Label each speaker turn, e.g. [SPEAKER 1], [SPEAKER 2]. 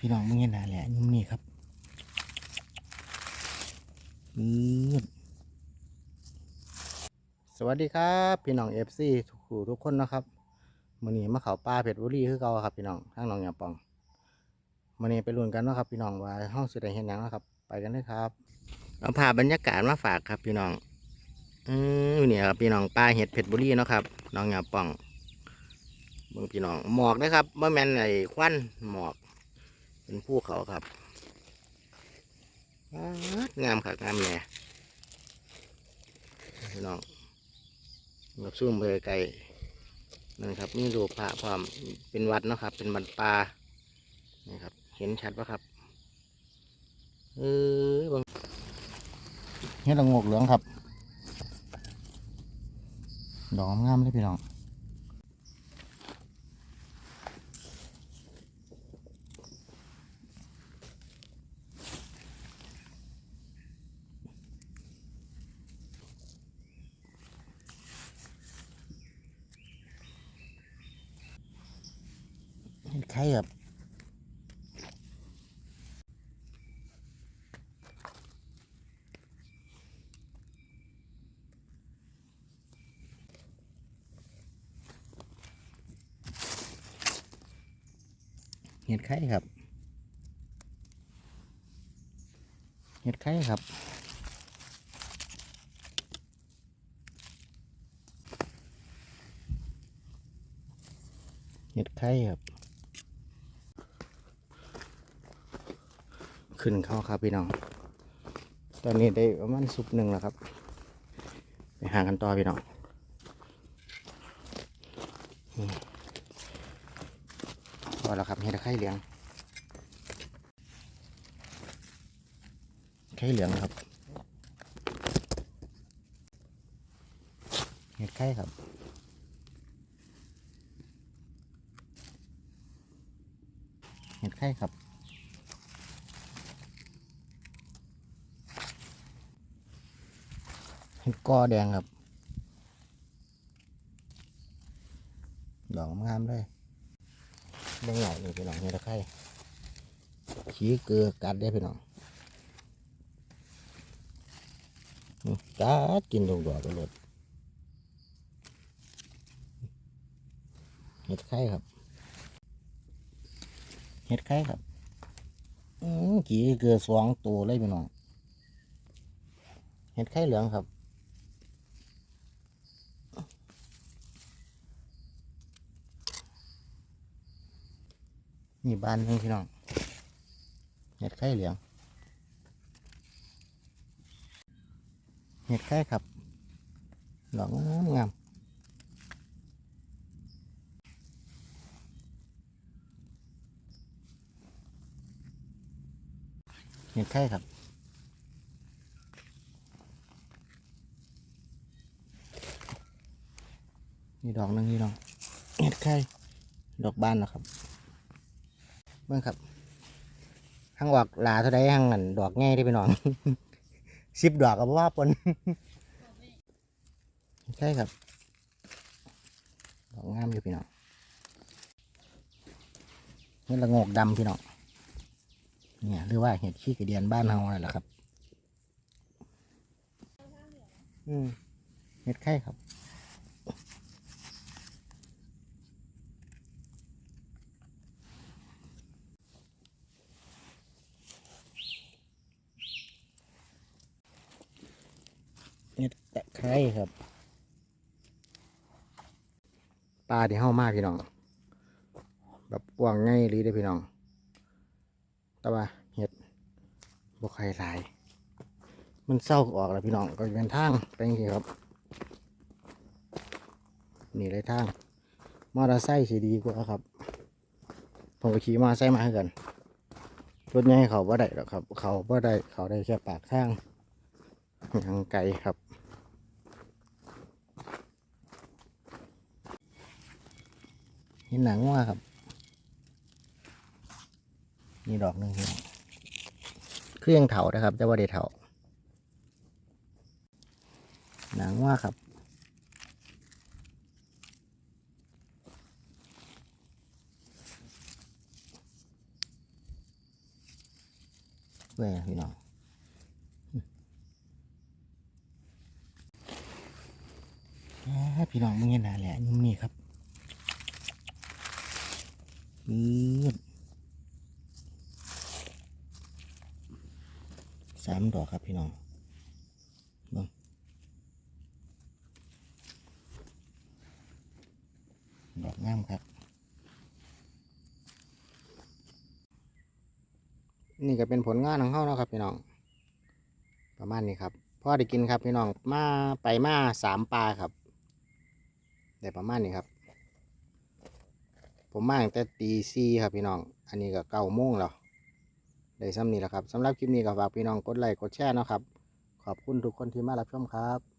[SPEAKER 1] พี่น้องมึงเห็นหนาแหละยุ่มนี่ครับอืดสวัสดีครับ พี่น้องเอฟซีทุกคู่ทุกคนนะครับมื่อนี้มาเขาป่าเพชรบุรีคือเก่าครับพี่น้องทางหนองยาปองมื่อนี้ไปลุ้นกันนะครับ พี่น้องว่าห้องสุดใดเห็นยังนะครับ ไปกันเลยครับเอาภาพบรรยากาศมาฝากครับ พี่น้อง อืมอนี่ครับพี่น้องป่าเห็ดเพชรบุรีเนาะครับน้องยาปองเบิ่งพี่น้องหมอกนะครับเมื่อแมนไอ้ควันหมอก เป็นภูเขาครับงามครับงามแน่พี่น้องกับซุ่มไปไกลนั่นครับนี่รูปพระพร้อมเป็นวัดเนาะครับ เป็นวัดป่านี่ครับ เห็นชัดปะครับเออเบังเฮ็ดละงกเหลืองครับ ดอกงามเลยพี่น้อง ไข่ครับเห็ดไข่ครับ เห็ดไข่ครับเห็ดไข่ครับ ขึ้นเขาครับพี่น้อง ตอนนี้ได้ประมาณซุปหนึ่งแล้วครับ ไปหากันต่อพี่น้องพอแล้วครับเห็ดไข่เหลือง ไข่เหลืองครับ เห็ดไข่ครับเห็ดไข่ครับ เห็ด กอแดงครับ ดอกงามเลยเบ่งใหญ่นี่พี่น้องเห็ดไข่ขี้เกลือกัดได้พี่น้องกัดกินตรงดอกไปเลยเห็ดไข่ครับ เห็ดไข่ครับอืมขี้เกลือสองตัวเลยพี่น้อง เห็ดไข่เหลืองครับ นี่บ้านเพิ่งพี่น้องเห็ดไข่เหลืองเห็ดไข่ครับดอกงามงามเห็ดไข่ครับนี่ดอกหนึงนี่น้องเห็ดไข่ดอกบานนะครับ บิ่งครับห้างออกหลาเท่าใดห้างนั่นดอกง่ายได้อพี่น้อง สิบดอกกับว่าปนใช่ครับดอกงามอยู่พี่น้องเห็ดละโงกดำพี่น้องเนี่ยหรือว่าเห็ดขี้กระเดียนบ้านเฮาอะไรล่ะครับ อืมเห็ดไข่ครับ ตะไคร้ครับ ปลาที่เฮ้ามากพี่น้อง แบบกว้างง่ายเลยเด้พี่น้อง แต่ว่าเห็ดบกไข่หลาย มันเศร้าออกแล้วพี่น้อง ก็เป็นทางไปจริงๆครับ นี่เลยทาง มอเตอร์ไซค์สีดีกว่าครับ ผมก็ขี่มอเตอร์ไซค์มาให้กันรถใหญ่เขาบ่ได้หรอกครับ เขาบ่ได้เขาได้แค่ปากทางทางไกลครับ นี่หนังว่าครับ นี่ดอกหนึ่งพี่น้องเครื่องเถานะครับจะว่าเดเถาหนังว่าครับเพื่อพี่น้องอ่าพี่น้องมึงเห็นหนาแหละยุ่มนี่ครับ อืดสามดอกครับพี่น้องเบิ่งดอกงามครับ นี่ก็เป็นผลงานของเขาเนาะครับพี่น้อง ประมาณนี้ครับพ่อได้กินครับพี่น้องมาไปมาสามปลาครับได้ประมาณนี้ครับ ผมมาตั้งแต่ตีสี่ครับพี่น้อง อันนี้ก็เก้าโมงแล้วได้ซ้ำนี้แหละครับสำหรับคลิปนี้ก็ฝากพี่น้องกดไลค์กดแชร์นะครับ ขอบคุณทุกคนที่มารับชมครับ